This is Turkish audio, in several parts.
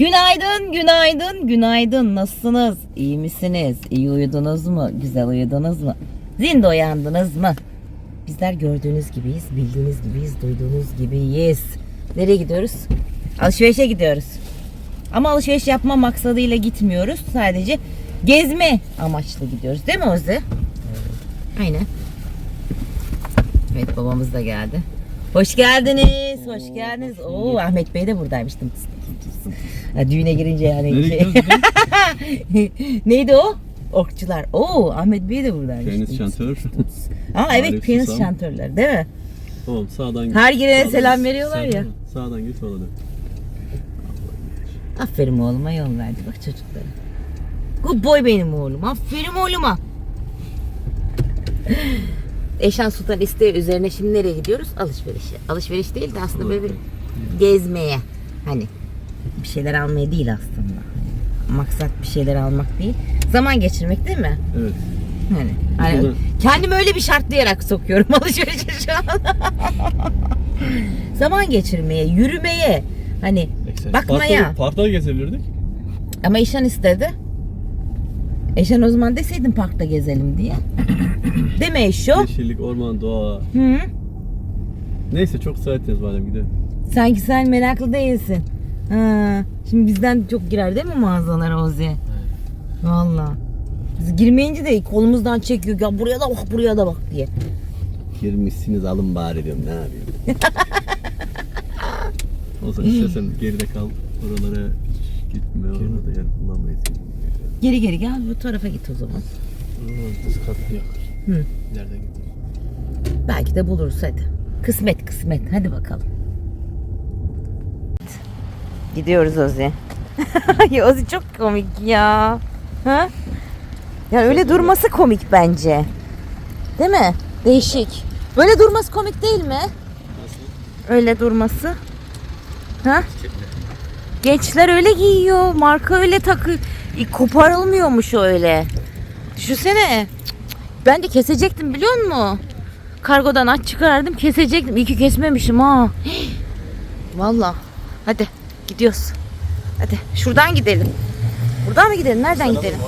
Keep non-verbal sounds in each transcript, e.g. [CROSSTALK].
Günaydın, günaydın, günaydın. Nasılsınız? İyi misiniz? İyi uyudunuz mu? Güzel uyudunuz mu? Zinde uyandınız mı? Bizler gördüğünüz gibiyiz, bildiğiniz gibiyiz, duyduğunuz gibiyiz. Nereye gidiyoruz? Alışverişe gidiyoruz. Ama alışveriş yapma maksadıyla gitmiyoruz. Sadece gezme amaçlı gidiyoruz. Değil mi Ozi? Aynen. Evet babamız da geldi. Hoş geldiniz, hoş geldiniz. Oo Ahmet Bey de buradaymış. Dım tıs dım tıs. Ha, düğüne girince yani. Şey- [LAUGHS] Neydi o? Okçular. Oo Ahmet Bey de buradaymış. Penis şantör. [LAUGHS] Aa evet piyanist şantörler değil mi? tamam sağdan git. Her girene Sağdan selam veriyorlar ya. Sağdan- Sağdan git sola dön. Aferin oğluma yol verdi bak çocuklara. Good boy benim oğlum. Aferin oğluma. Eşan Sultan isteği üzerine şimdi nereye gidiyoruz? Alışverişe. Alışveriş değil de aslında böyle bir gezmeye. Hani bir şeyler almaya değil aslında. Maksat bir şeyler almak değil. Zaman geçirmek değil mi? Evet. Hani, hani kendimi öyle bir şartlayarak sokuyorum [LAUGHS] alışverişe şu an. [LAUGHS] Zaman geçirmeye, yürümeye, hani bakmaya. Parkta, parkta gezebilirdik. Ama Eşan istedi. Eşan o zaman deseydin parkta gezelim diye. [CLEARS THROAT] Deme Eşo. Yeşillik, orman, doğa. Hı. Neyse çok saatiniz madem gidelim. Sanki sen meraklı değilsin. Ha. Şimdi bizden çok girer değil mi mağazalara Ozi? Valla. Biz girmeyince de kolumuzdan çekiyor. Ya buraya da bak buraya da bak diye. Girmişsiniz alın bari diyorum ne yapayım. [LAUGHS] o zaman istersen geride kal. Oralara gitme. Orada yer kullanmayız. Geri geri gel bu tarafa git o zaman. Diskatli yakar. Hı. Nereden gittin? Belki de buluruz hadi. Kısmet kısmet hadi bakalım. Gidiyoruz Ozi. [LAUGHS] ya Ozi çok komik ya. Ha? Ya öyle durması komik bence. Değil mi? Değişik. Böyle durması komik değil mi? Öyle durması. Ha? Gençler öyle giyiyor. Marka öyle takı e, koparılmıyormuş öyle. Düşünsene. Ben de kesecektim biliyor musun? Kargodan aç çıkardım kesecektim. İyi ki kesmemişim ha. [GASPS] Valla. Hadi gidiyoruz. Hadi şuradan gidelim. Buradan mı gidelim? Nereden gidelim?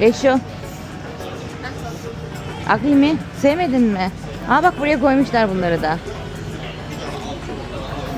Reşo. Akli mi? Sevmedin mi? Aa bak buraya koymuşlar bunları da.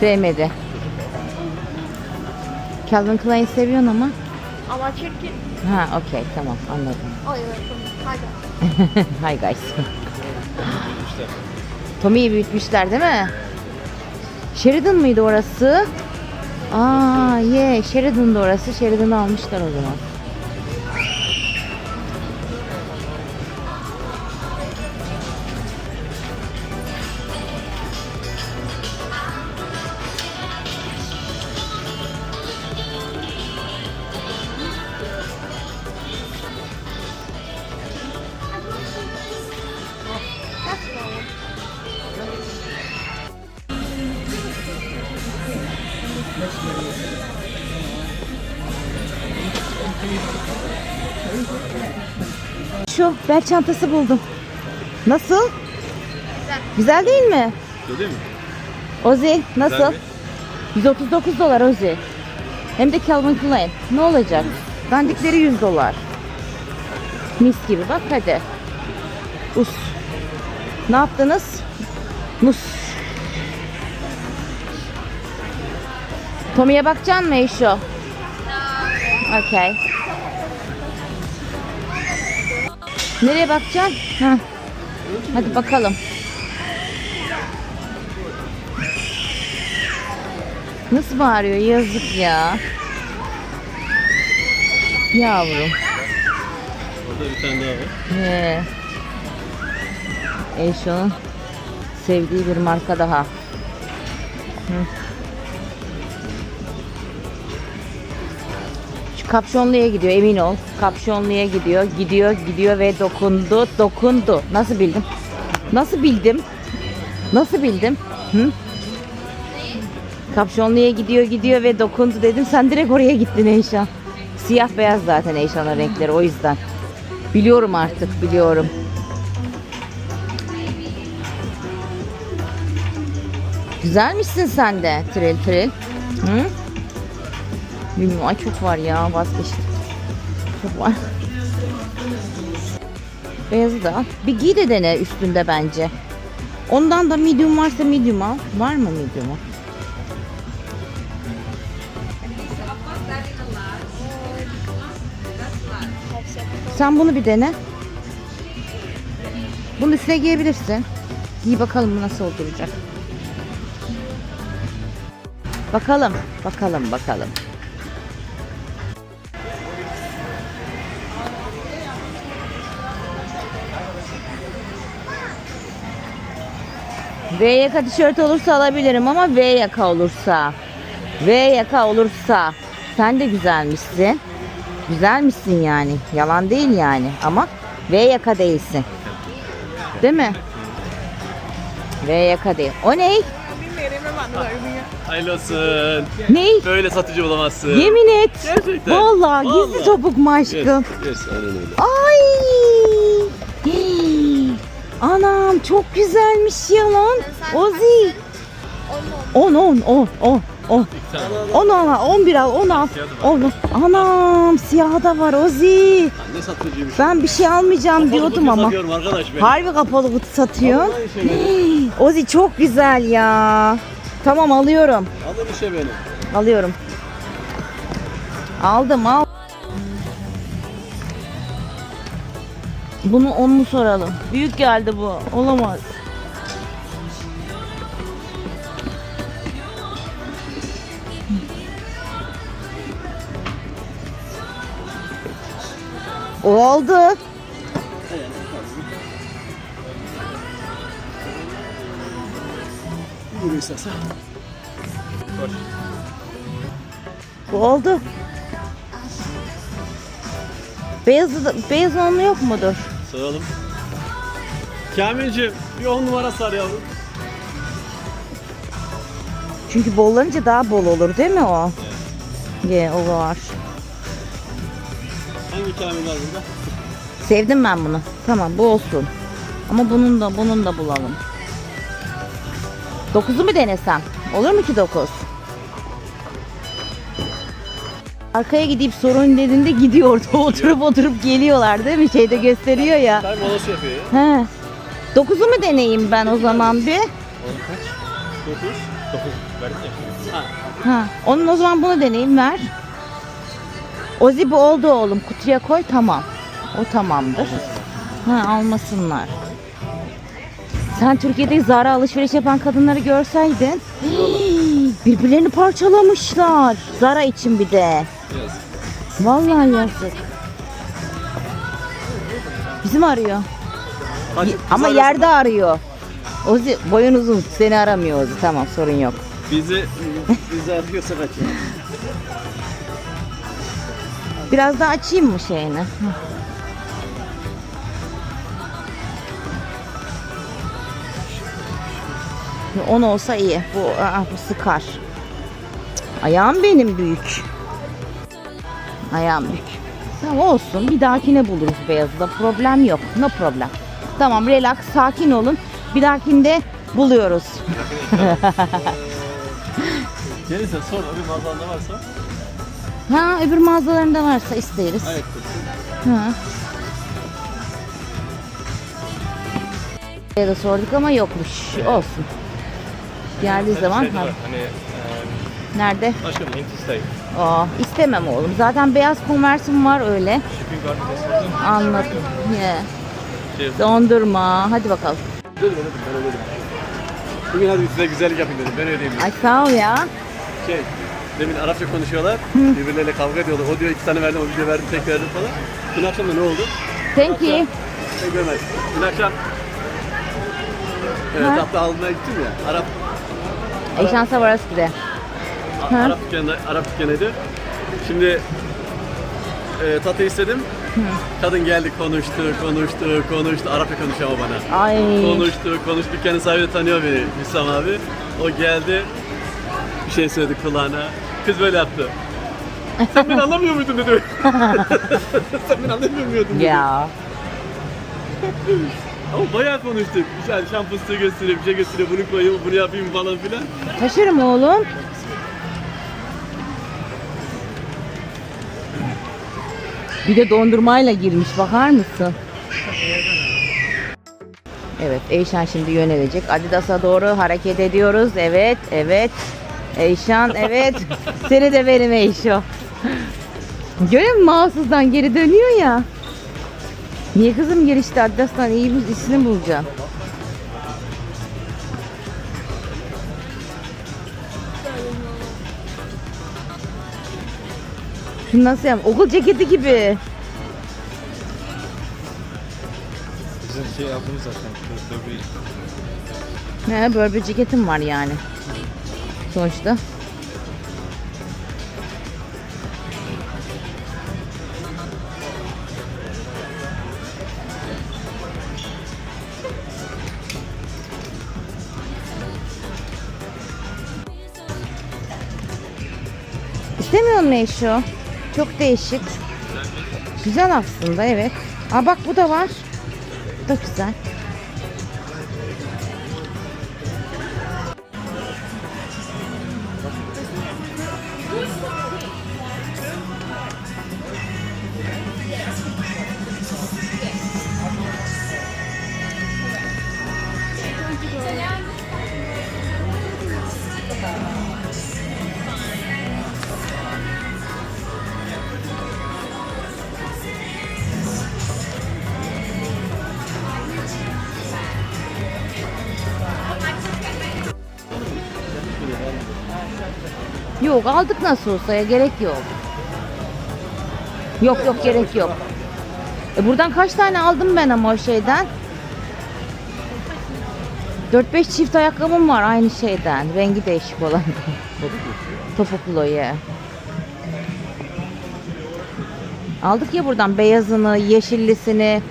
Sevmedi. Calvin Klein seviyorsun ama. Ama çirkin. Ha okey tamam anladım. Ay evet. Hadi. Hi guys. [LAUGHS] Tommy'yi büyütmüşler değil mi? Sheridan mıydı orası? Aa ye yeah. Sheridan'dı orası. Sheridan'ı almışlar o zaman. Şu bel çantası buldum. Nasıl? Güzel. Güzel değil mi? Öyle mi? Ozi nasıl? Güzel mi? 139 dolar Ozi. Hem de Calvin Klein. Ne olacak? Dandikleri 100 dolar. Mis gibi bak hadi. Us. Ne yaptınız? Mus. Tommy'ye bakacaksın mı Eşo? Okay. Nereye bakacaksın? Ha. Hadi bakalım. Nasıl bağırıyor? Yazık ya. Yavrum. Orada bir tane daha var. He. Eşo'nun sevdiği bir marka daha. Hı. Kapşonluya gidiyor emin ol. Kapşonluya gidiyor. Gidiyor gidiyor ve dokundu dokundu. Nasıl bildim? Nasıl bildim? Nasıl bildim? Hı? Kapşonluya gidiyor gidiyor ve dokundu dedim. Sen direkt oraya gittin Eyşan. Siyah beyaz zaten Eyşan'ın renkleri o yüzden. Biliyorum artık biliyorum. Güzelmişsin sen de tril tril. Hı? Bilmiyorum ay çok var ya vazgeçtim. Çok var. Beyazı da. Bir giy de dene üstünde bence. Ondan da medium varsa medium al. Var mı medium'u? Sen bunu bir dene. Bunun üstüne giyebilirsin. Giy bakalım bu nasıl oturacak. Bakalım, bakalım, bakalım. V yaka tişört olursa alabilirim ama V yaka olursa. V yaka olursa. Sen de güzelmişsin. Güzelmişsin yani. Yalan değil yani. Ama V yaka değilsin. Değil mi? V yaka değil. O ne? Hayırlı olsun. Ne? Böyle satıcı bulamazsın. Yemin et. Gerçekten. Vallahi gizli Vallahi. topuk mu aşkım? Yes, yes, aynen öyle. Ay! Anam çok güzelmiş ya lan. Ozi. 10 10 10 10 10. 10 al, 11 al, 10 al. 10. Anam siyahı da var Ozi. Ne satıcıymış. Ben bir şey almayacağım Kapalı diyordum ama. arkadaş. Harbi kapalı kutu satıyor. Vallahi şey. [GASPS] Ozi çok güzel ya. Tamam alıyorum. Alın işe beni. Alıyorum. Aldım al. Bunu on mu soralım? Büyük geldi bu. Olamaz. Oldu. Yürü. Bu oldu. Beyazı da, beyaz onlu yok mudur? Soralım. Kamilciğim bir 10 numara sar yavrum. Çünkü bollanınca daha bol olur değil mi o? Ye, o var. Hangi Kamil var burada? Sevdim ben bunu. Tamam bu olsun. Ama bunun da bunun da bulalım. 9'u mu denesem? Olur mu ki 9? Arkaya gidip sorun dediğinde gidiyordu. [LAUGHS] Oturup oturup geliyorlar değil mi? Şeyde gösteriyor ya. Time molası yapıyor ya. He. 9'u mu deneyeyim ben o zaman bir? Oğlum kaç? 9. 9. Verdin ya. Ha. Ha. Onun o zaman bunu deneyeyim ver. Ozi bu oldu oğlum. Kutuya koy tamam. O tamamdır. Ha almasınlar. Sen Türkiye'de Zara alışveriş yapan kadınları görseydin. hii, Birbirlerini parçalamışlar. Zara için bir de. Yazık. Vallahi yazık. Bizim arıyor. Kaç- Ama kız yerde arıyor. Ozi boyun uzun. Seni aramıyor Ozi. Tamam sorun yok. Bizi bizi arıyorsa kaç ya. Biraz daha açayım mı şeyini? 10 olsa iyi. Bu, aa, bu sıkar. Ayağım benim büyük. Ayağım büyük. Tamam olsun. Bir dahakine buluruz beyazı da. Problem yok. No problem. Tamam relax. Sakin olun. Bir dahakinde buluyoruz. [LAUGHS] Gelirse sor bir mağazanda varsa. Ha öbür mağazalarında varsa isteriz. Tutsun. Ha. Ya da sorduk ama yokmuş. Olsun. Geldiği zaman Şey var, hani e, nerede? aşkım Hindistan. Aa, istemem oğlum. Zaten beyaz konversim var öyle. Anladım. Yeah. Şey- Dondurma. Hadi bakalım. Dedim dedim ben ödedim. Bugün hadi size güzellik yapayım dedim. Ben ödeyeyim. Ay sağ ol ya. Şey, demin Arapça konuşuyorlar. Birbirleriyle kavga ediyorlar. O diyor iki tane verdim, o video verdim, tek verdim falan. Dün akşam da ne oldu? Thank you. Görmedim. Dün akşam e, tatlı almaya gittim ya. Arap Ey şansa varası bir de. A-? Arap dükkanı, Arap dükkanıydı. Şimdi e, tatlı istedim. Kadın geldi konuştu, konuştu, konuştu. Arapça konuşuyor ama bana. Ay. Konuştu, konuştu. Dükkanın sahibi de tanıyor beni, Hüsam abi. O geldi, bir şey söyledi kulağına. Kız böyle yaptı. [LAUGHS] Sen beni anlamıyor muydun dedi. [LAUGHS] Sen beni anlamıyor muydun dedi. Ya. Ama bayağı konuştuk. Yani şam fıstığı gösteriyor, bir şey gösteriyor. Bunu koyayım, bunu yapayım falan filan. Taşırım oğlum. Bir de dondurmayla girmiş bakar mısın? Evet Eyşan şimdi yönelecek. Adidas'a doğru hareket ediyoruz. Evet, evet. Eyşan evet. [LAUGHS] Seni de verim Eyşo. Görüyor musun mouse'dan geri dönüyor ya. Niye kızım gelişti Adidas'tan iyi bir isim bulacağım. Şunu nasıl yap? Okul ceketi gibi. Bizim şey yaptığımız zaten. Bir Ne bir ceketim var yani. Sonuçta. İstemiyor musun Eşo? Çok değişik. Güzel aslında evet. Aa bak bu da var. Bu da güzel. Yok aldık nasıl olsa ya gerek yok. Yok yok gerek yok. E buradan kaç tane aldım ben ama o şeyden? 4-5 çift ayakkabım var aynı şeyden. Rengi değişik olan. Topuklu ya. Aldık ya buradan beyazını, yeşillisini,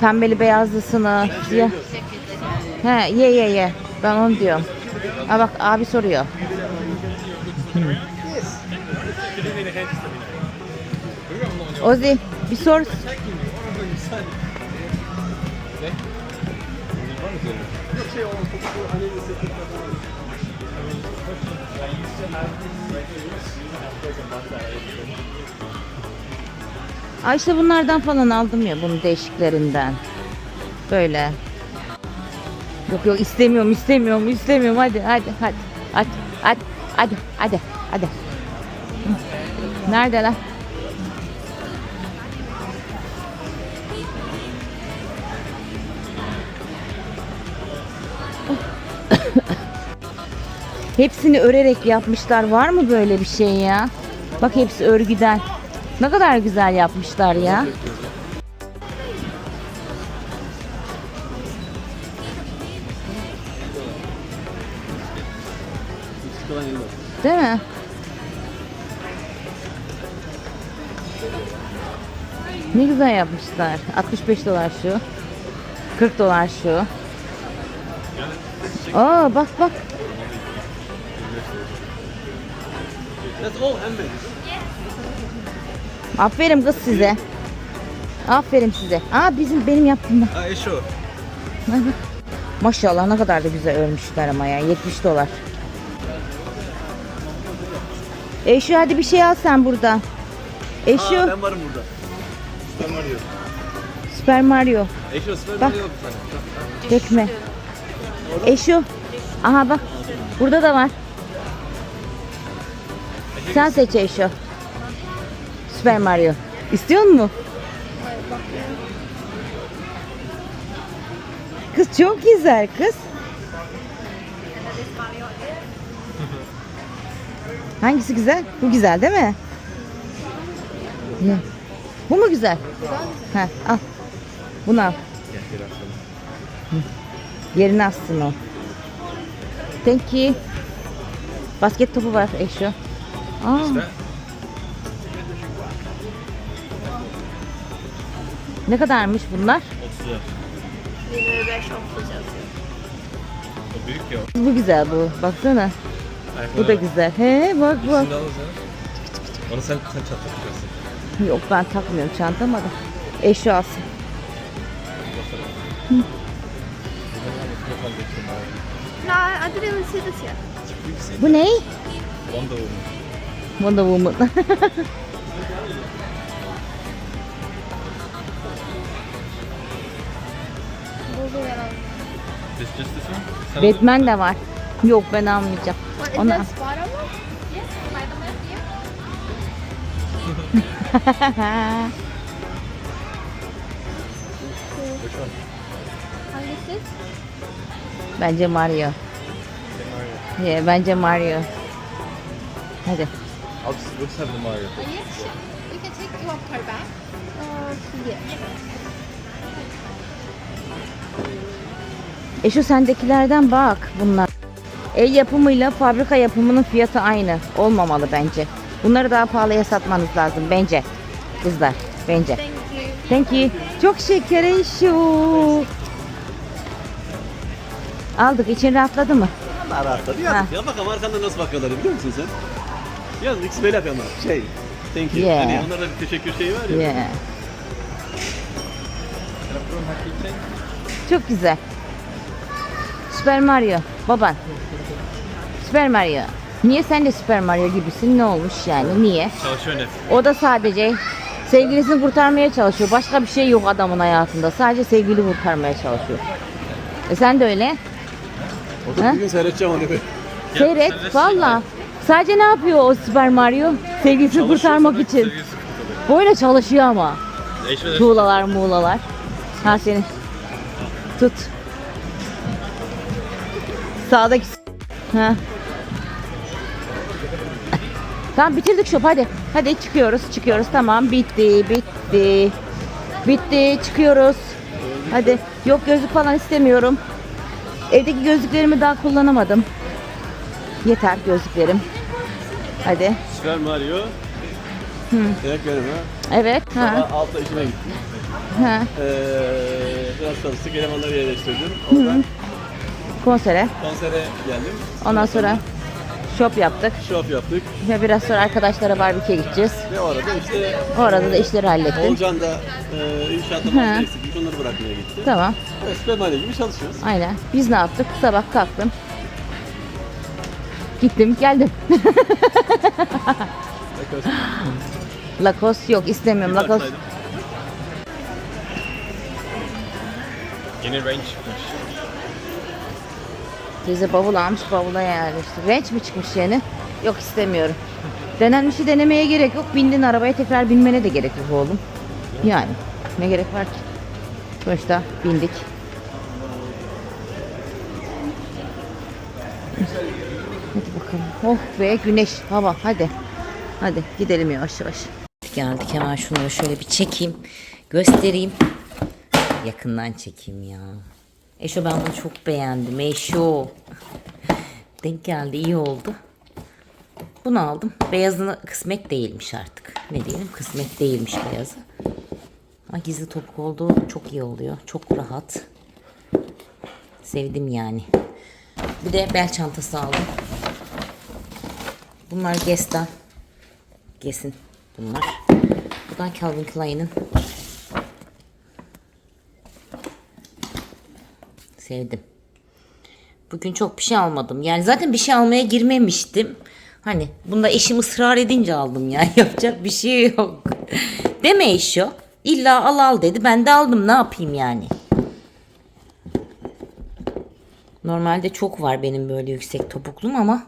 pembeli beyazlısını. Ya. He ye ye ye. Ben onu diyorum. Ha bak abi soruyor. Ozi bir sor. Ay işte bunlardan falan aldım ya bunun değişiklerinden. Böyle. Yok yok istemiyorum istemiyorum istemiyorum hadi hadi hadi hadi hadi hadi hadi hadi. Hı. Nerede lan? Hepsini örerek yapmışlar. Var mı böyle bir şey ya? Bak hepsi örgüden. Ne kadar güzel yapmışlar ya. Değil mi? Ne güzel yapmışlar. 65 dolar şu. 40 dolar şu. Aa bak bak. Aferin kız size. Aferin size. Aa bizim benim yaptığım. Ha, eşo. [LAUGHS] Maşallah ne kadar da güzel örmüşler ama ya. 70 dolar. Eşu hadi bir şey al sen buradan. Eşu. Aa, ben varım burada. Var diyor. Super Mario. Eşo Super Bak. Mario bir tane. Dökme. Eşo. Aha bak. Burada da var. Sen seç Eşo. Super Mario. İstiyor mu? Kız çok güzel kız. Hangisi güzel? Bu güzel değil mi? Ne? Bu mu güzel? Ha, al. Bunu al. Yerine assın o. Thank you. Basket topu var Eşo. Aa, ne kadarmış bunlar? 30 lira. 25 30 yazıyor. O büyük ya. Bu güzel bu. Baksana. Bu da güzel. He bak bak. Onu sen, sen çatlatacaksın. Yok ben takmıyorum çantama da. See this yet. Bu ne? Wonder Woman. Wonder Woman. Buldum herhalde. This just this one? Sen Batman de var. Yok ben almayacağım. What, is. Spider-Man? Yes, Spider-Man, one? Hangisi? [LAUGHS] Bence Mario. Yeah, bence Mario. Hadi. I'll just, just have the Mario. Yes, we can take your card back. Uh, yeah. E şu sendekilerden bak bunlar. El yapımıyla fabrika yapımının fiyatı aynı. Olmamalı bence. Bunları daha pahalıya satmanız lazım bence. Kızlar bence. Thank you. Çok şeker şu. Aldık için rahatladı mı? Allah rahatladı. Ha. Ya, ya bakalım arkandan nasıl bakıyorlar biliyor musun sen? Yalnız ikisi böyle yapıyorlar. Şey, thank you. Yeah. Hani onlarda bir teşekkür şeyi var ya. Yeah. Çok güzel. Super Mario. Baban. Super Mario. Niye sen de Super Mario gibisin? Ne olmuş yani? Niye? Çalışıyor ne? O da sadece sevgilisini kurtarmaya çalışıyor. Başka bir şey yok adamın hayatında. Sadece sevgili kurtarmaya çalışıyor. E sen de öyle. O da Ha? bir gün seyredeceğim onu. Seyret. Valla. Sadece ne yapıyor o Super Mario? Sevgilisini kurtarmak için. Böyle çalışıyor ama. Eşme de Tuğlalar muğlalar. Ha seni. Tut. Sağdaki. Ha. Tamam bitirdik şop hadi. Hadi çıkıyoruz çıkıyoruz tamam bitti bitti. Bitti çıkıyoruz. Hadi yok gözlük falan istemiyorum. Evdeki gözlüklerimi daha kullanamadım. Yeter gözlüklerim. Hadi. Super Mario. Direkt benim ha. Evet. Ha. Sabah altta işime gittim. Ha. Ee, biraz çalıştık, elemanları yerleştirdim. Oradan Konsere. konsere geldim. Ondan sonra shop yaptık. Shop yaptık. Ve biraz sonra arkadaşlara barbeküye gideceğiz. Ve o arada işte O arada da işleri hallettim. Olcan da e, inşaatta bazı eksikmiş, onları bırakmaya gitti. Tamam. Evet, Super Mario gibi çalışıyoruz. Aynen. Biz ne yaptık? Sabah kalktım. Gittim geldim. [LAUGHS] Lacoste yok istemiyorum. Baksaydım. Yeni range çıkmış. Teyze bavul almış bavula yerleşti. Range mi çıkmış yeni? Yok istemiyorum. Denenmişi denemeye gerek yok. Bindin arabaya tekrar binmene de gerek yok oğlum. Yani ne gerek var ki? Sonuçta bindik. Hadi bakalım. Oh be güneş, hava. Hadi. Hadi gidelim yavaş yavaş. Geldik hemen şunları şöyle bir çekeyim. Göstereyim. Yakından çekeyim ya. Eşo ben bunu çok beğendim. Eşo. Denk geldi iyi oldu. Bunu aldım. Beyazını kısmet değilmiş artık. Ne diyelim kısmet değilmiş beyazı. Ama gizli topuk olduğu çok iyi oluyor. Çok rahat. Sevdim yani. Bir de bel çantası aldım. Bunlar Guess'ten. Guess'in bunlar. Bu da Calvin Klein'in. Sevdim. Bugün çok bir şey almadım. Yani zaten bir şey almaya girmemiştim. Hani bunda eşim ısrar edince aldım ya. [LAUGHS] Yapacak bir şey yok. Deme eşo. İlla al al dedi. Ben de aldım. Ne yapayım yani? Normalde çok var benim böyle yüksek topuklum ama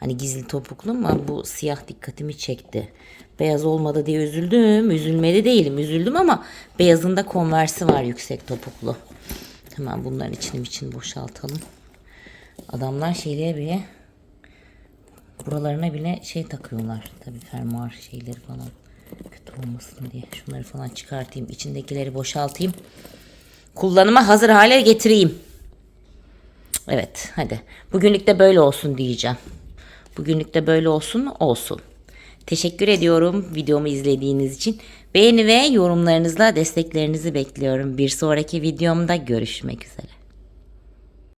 hani gizli topuklum ama bu siyah dikkatimi çekti. Beyaz olmadı diye üzüldüm. Üzülmedi değilim. Üzüldüm ama beyazında konversi var yüksek topuklu. Hemen bunların içini için boşaltalım. Adamlar şeyleri bile buralarına bile şey takıyorlar. Tabii fermuar şeyleri falan kötü olmasın diye. Şunları falan çıkartayım. içindekileri boşaltayım. Kullanıma hazır hale getireyim. Evet hadi. Bugünlük de böyle olsun diyeceğim. Bugünlük de böyle olsun olsun. Teşekkür ediyorum videomu izlediğiniz için. Beğeni ve yorumlarınızla desteklerinizi bekliyorum. Bir sonraki videomda görüşmek üzere.